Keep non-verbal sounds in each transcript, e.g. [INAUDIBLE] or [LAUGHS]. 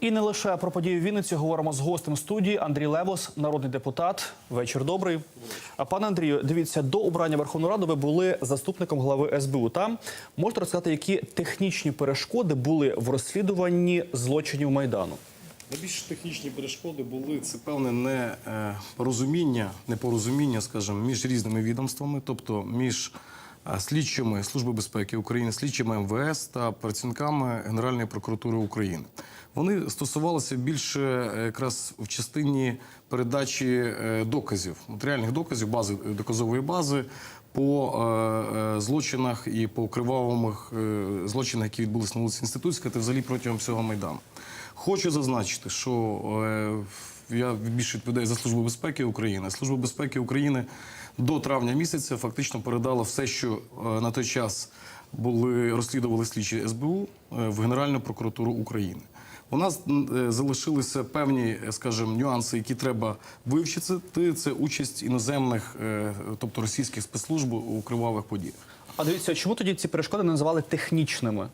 І не лише про події в Вінниці говоримо з гостем студії Андрій Левос, народний депутат. Вечір добрий. А пане Андрію, дивіться, до обрання Верховної Ради ви були заступником глави СБУ. Там можете розказати, які технічні перешкоди були в розслідуванні злочинів майдану? Найбільш технічні перешкоди були це певне не е, непорозуміння, скажімо, між різними відомствами, тобто між слідчими Служби безпеки України, слідчими МВС та працівниками Генеральної прокуратури України. Вони стосувалися більше е, якраз в частині передачі е, доказів, матеріальних доказів, бази доказової бази по е, е, злочинах і по кривавих е, злочинах, які відбулися на вулиці Інститутська, та взагалі протягом всього майдану. Хочу зазначити, що е, я більше відповідаю за Службу безпеки України. Служба безпеки України до травня місяця фактично передала все, що е, на той час були розслідували слідчі СБУ е, в Генеральну прокуратуру України. У нас е, залишилися певні, скажімо, нюанси, які треба вивчити. Це участь іноземних, тобто російських спецслужб у кривавих подіях. А дивіться, чому тоді ці перешкоди називали технічними?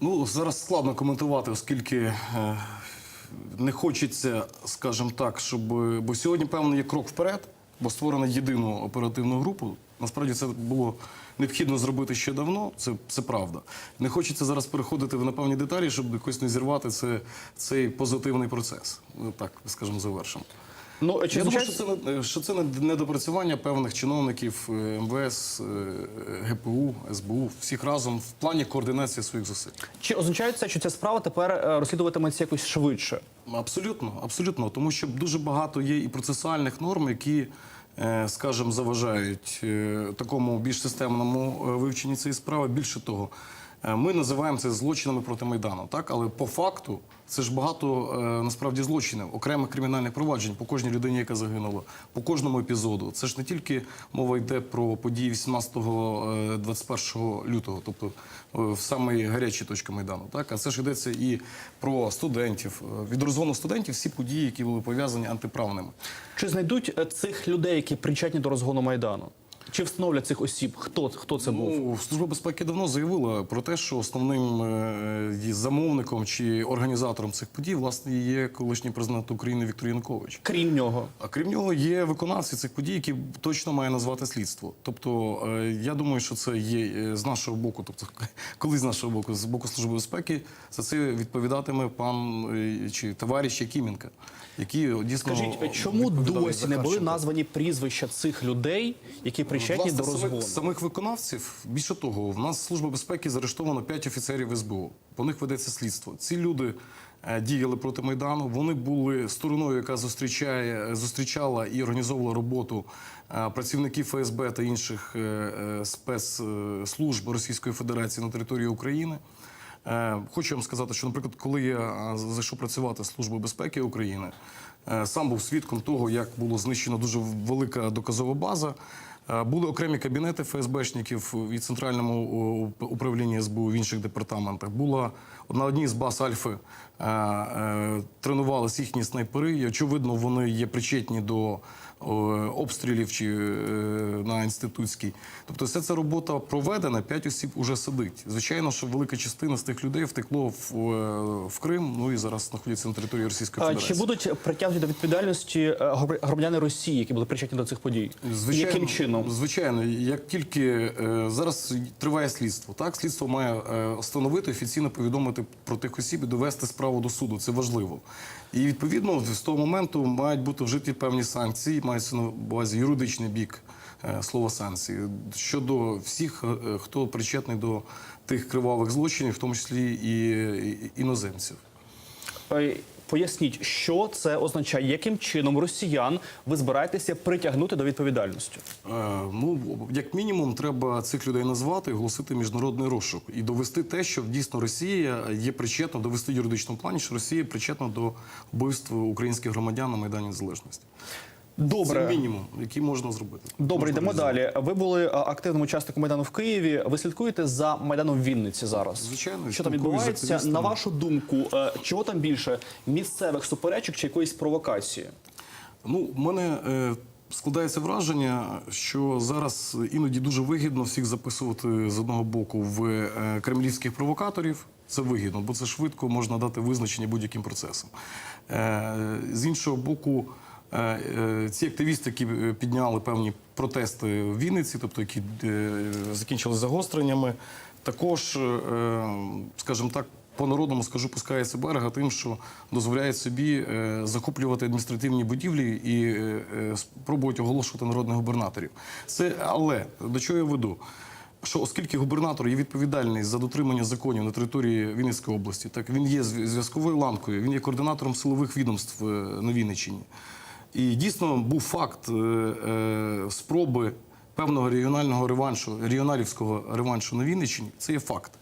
Ну, зараз складно коментувати, оскільки не хочеться, скажімо так, щоб. Бо сьогодні, певно, є крок вперед, бо створено єдину оперативну групу. Насправді це було необхідно зробити ще давно, це, це правда. Не хочеться зараз переходити в напевні деталі, щоб якось не зірвати це, цей позитивний процес. Ну, Так, скажімо, завершимо. Ну чи Я думаю, що це, що це недопрацювання певних чиновників е, МВС, е, ГПУ, СБУ, всіх разом в плані координації своїх зусиль. чи означає це, що ця справа тепер е, розслідуватиметься якось швидше? Абсолютно, абсолютно, тому що дуже багато є і процесуальних норм, які, е, скажімо, заважають е, такому більш системному е, вивченні цієї справи. Більше того, е, ми називаємо це злочинами проти майдану, так але по факту це ж багато е, насправді злочинів, окремих кримінальних проваджень по кожній людині, яка загинула, по кожному епізоду. Це ж не тільки мова йде про події 18-21 лютого, тобто е, в самій гарячій точці майдану, так а це ж йдеться і про студентів. Е, Від розгону студентів всі події, які були пов'язані антиправними. Чи знайдуть е, цих людей, які причетні до розгону майдану? Чи встановлять цих осіб? Хто хто це був? Ну, Служба безпеки давно заявила про те, що основним е, замовником чи організатором цих подій власне є колишній президент України Віктор Янукович. Крім нього, А крім нього, є виконавці цих подій, які точно має назвати слідство. Тобто, е, я думаю, що це є е, з нашого боку, тобто, [LAUGHS] коли з нашого боку, з боку служби безпеки, за це відповідатиме пан е, чи товариш Якименко, які дійсно скажіть, чому досі не були названі прізвища цих людей, які причетні Власне, до самих, розгону? самих виконавців. Більше того, в нас служба безпеки заарештовано 5 офіцерів СБУ. По них ведеться слідство. Ці люди е, діяли проти майдану. Вони були стороною, яка зустрічає, зустрічала і організовувала роботу е, працівників ФСБ та інших е, спецслужб Російської Федерації на території України. Е, Хочу вам сказати, що, наприклад, коли я е, зайшов працювати в Службу безпеки України, е, сам був свідком того, як було знищено дуже велика доказова база. Були окремі кабінети ФСБшників і центральному управлінні СБУ в інших департаментах. Була на одній з баз Альфи тренувалися їхні снайпери. І, очевидно, вони є причетні до обстрілів чи е, на інститутській. Тобто, вся ця робота проведена, п'ять осіб уже сидить. Звичайно, що велика частина з тих людей втекло в, е, в Крим, ну і зараз знаходяться на території Російської Федерації. чи будуть притягнуті до відповідальності е, громадяни Росії, які були причетні до цих подій? Звичайно, Яким чином? Звичайно, як тільки е, зараз триває слідство, так слідство має е, встановити офіційно повідомити про тих осіб і довести справу до суду. Це важливо. І відповідно з того моменту мають бути вжиті певні санкції, мається на увазі юридичний бік е, слова санкції щодо всіх, е, хто причетний до тих кривавих злочинів, в тому числі і, іноземців. Е, Поясніть, що це означає, яким чином росіян ви збираєтеся притягнути до відповідальності? Е, Ну, як мінімум, треба цих людей назвати, оголосити міжнародний розшук і довести те, що дійсно Росія є причетна, довести в юридичному плані, що Росія причетна до вбивства українських громадян на Майдані Незалежності. Це Добре, мінімум, який можна зробити. добре, Можна йдемо далі. Ви були е, активним учасником майдану в Києві. Ви слідкуєте за майданом в Вінниці зараз? Звичайно, що там відбувається? На вашу думку, е, чого там більше місцевих суперечок чи якоїсь провокації? Ну, в мене е, складається враження, що зараз іноді дуже вигідно всіх записувати з одного боку в е, кремлівських провокаторів, Це вигідно, бо це швидко можна дати визначення будь-яким процесам. Е, З іншого боку, ці активісти, які е, підняли певні протести в Вінниці, тобто які е, закінчили загостреннями, також, е, скажімо так, по-народному скажу, пускається берега тим, що дозволяють собі е, захоплювати адміністративні будівлі і е, е, спробують оголошувати народних губернаторів. Це але до чого я веду? Що оскільки губернатор є відповідальний за дотримання законів на території Вінницької області, так він є зв'язковою ланкою, він є координатором силових відомств е, на Вінниччині. І дійсно був факт е, е, спроби певного регіонального реваншу, регіоналівського реваншу на Вінниччині. Це є факт.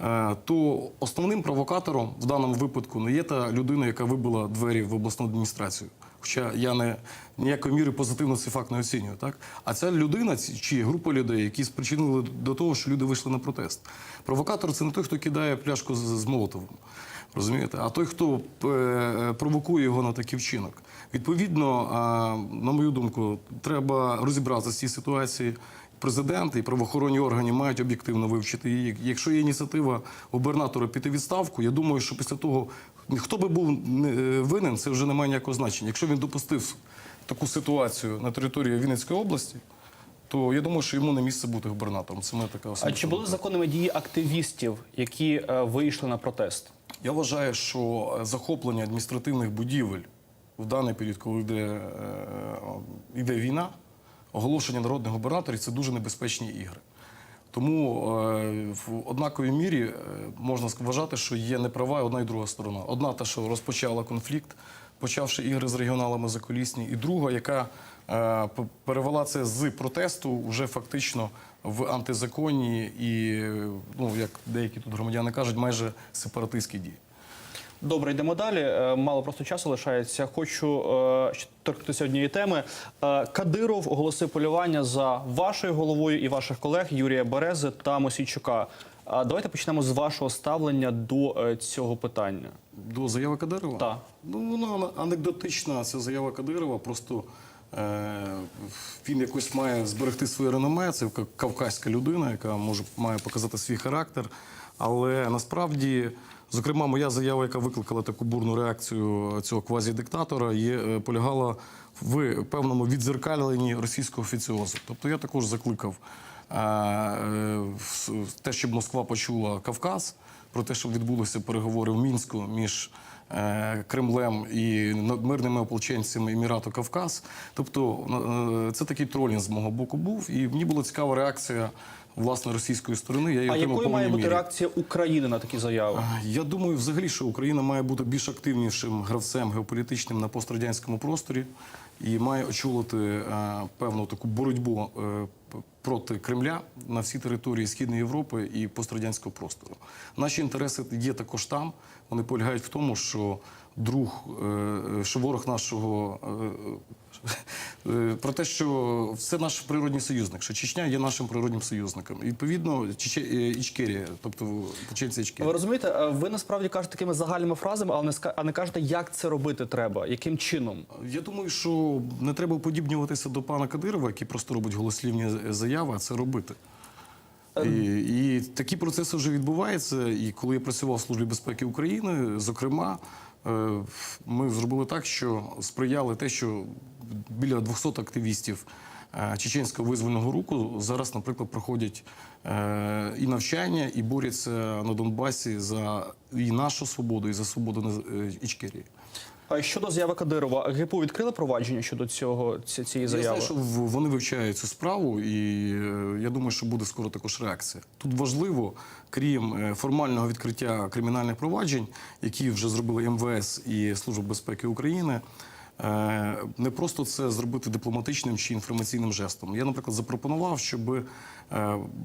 Е, То основним провокатором в даному випадку не є та людина, яка вибила двері в обласну адміністрацію. Хоча я не ніякої міри позитивно цей факт не оцінюю, так а ця людина чи група людей, які спричинили до того, що люди вийшли на протест. Провокатор це не той, хто кидає пляшку з, з молотовим. Розумієте? А той, хто е, провокує його на такий вчинок. Відповідно, на мою думку, треба розібратися з цією ситуацією. Президент і правоохоронні органи мають об'єктивно вивчити її. Якщо є ініціатива губернатора піти відставку, я думаю, що після того, хто би був е, винен, це вже не має ніякого значення. Якщо він допустив таку ситуацію на території Вінницької області, то я думаю, що йому не місце бути губернатором. Це моя така А чи були законними дії активістів, які е, вийшли на протест? Я вважаю, що е, захоплення адміністративних будівель в даний період, коли йде, е, йде війна, оголошення народних губернаторів це дуже небезпечні ігри. Тому е, в однаковій мірі е, можна вважати, що є неправа одна і друга сторона. Одна та, що розпочала конфлікт, почавши ігри з регіоналами заколісні, і друга, яка е, перевела це з протесту вже фактично в антизаконні і, ну як деякі тут громадяни кажуть, майже сепаратистські дії. Добре, йдемо далі. Е, Мало просто часу лишається. Хочу е, торкнутися однієї теми. Е, Кадиров оголосив полювання за вашою головою і ваших колег Юрія Берези та Мосійчука. Давайте почнемо з вашого ставлення до е, цього питання. До заяви Кадирова? Так. Ну, вона анекдотична, ця заява Кадирова. Просто е, він якось має зберегти своє реноме. Це кавказька людина, яка може має показати свій характер. Але насправді, зокрема, моя заява, яка викликала таку бурну реакцію цього квазідиктатора, є, е, полягала в певному відзеркаленні російського офіціозу. Тобто я також закликав е, е, те, щоб Москва почула Кавказ, про те, щоб відбулися переговори в Мінську між Кремлем і мирними ополченцями Емірату Кавказ. Тобто це такий тролінг з мого боку був, і мені була цікава реакція власне російської сторони. Я її А якою має бути мірі. реакція України на такі заяви? Я думаю, взагалі, що Україна має бути більш активнішим гравцем геополітичним на пострадянському просторі і має очолити е, певну таку боротьбу е, проти Кремля на всій території Східної Європи і пострадянського простору. Наші інтереси є також там. Вони полягають в тому, що друг, е, що ворог нашого. Е, е, Про те, що це наш природній союзник, що Чечня є нашим природнім союзником. І, відповідно, Чече- е, Ічкерія, тобто чеченці Ічкерія. Ви розумієте, е, ви насправді кажете такими загальними фразами, але не а не кажете, як це робити треба, яким чином. Я думаю, що не треба уподібнюватися до пана Кадирова, який просто робить голослівні заяви, а це робити. І, і такі процеси вже відбуваються. І коли я працював в Службі безпеки України, зокрема, е, ми зробили так, що сприяли те, що біля 200 активістів е, чеченського визвольного руху зараз, наприклад, проходять е, і навчання, і борються на Донбасі за і нашу свободу, і за свободу е, Ічкерії. А щодо заяви Кадирова, ГПУ відкрили провадження щодо цього ці- цієї Я знаю, що вони вивчають цю справу, і я думаю, що буде скоро також реакція. Тут важливо, крім формального відкриття кримінальних проваджень, які вже зробили МВС і Служба безпеки України. Е, Не просто це зробити дипломатичним чи інформаційним жестом. Я, наприклад, запропонував, щоб е,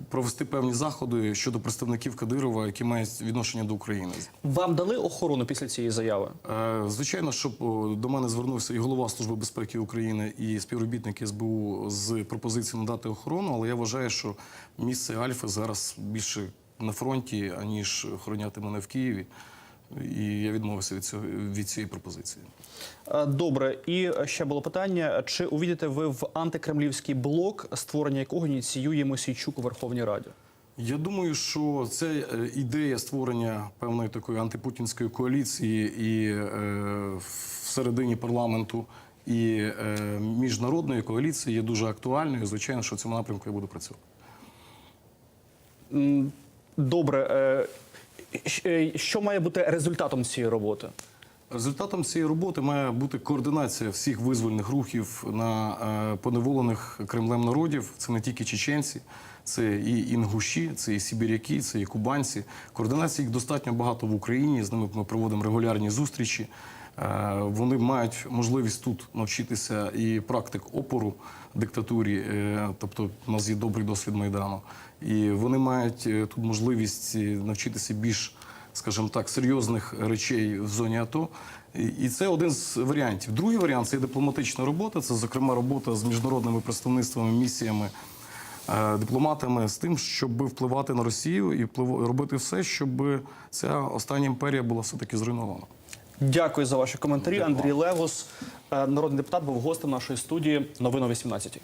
провести певні заходи щодо представників Кадирова, які мають відношення до України. Вам дали охорону після цієї заяви? Е, Звичайно, щоб до мене звернувся і голова Служби безпеки України, і співробітники СБУ з пропозицією надати охорону, але я вважаю, що місце Альфи зараз більше на фронті, аніж охороняти мене в Києві. І я відмовився від, цього, від цієї пропозиції. Е, Добре, і ще було питання: чи увійдете ви в антикремлівський блок, створення якого ініціює Мосійчук у Верховній Раді? Я думаю, що це е, ідея створення певної такої антипутінської коаліції і е, всередині парламенту, і е, міжнародної коаліції є дуже актуальною. Звичайно, що в цьому напрямку я буду працювати. Добре. е, е, Що має бути результатом цієї роботи? Результатом цієї роботи має бути координація всіх визвольних рухів на е, поневолених Кремлем народів. Це не тільки чеченці, це і інгуші, це і сибіряки, це і кубанці. Координації їх достатньо багато в Україні. З ними ми проводимо регулярні зустрічі. Е, Вони мають можливість тут навчитися і практик опору диктатурі, е, тобто у нас є добрий досвід майдану, і вони мають е, тут можливість навчитися більш скажімо так, серйозних речей в зоні АТО. І- це один з варіантів. Другий варіант це дипломатична робота. Це, зокрема, робота з міжнародними представництвами, місіями, дипломатами з тим, щоб впливати на Росію і робити все, щоб ця остання імперія була все-таки зруйнована. Дякую за ваші коментарі. Андрій Левос, е, народний депутат, був гостем нашої студії. Новини о 18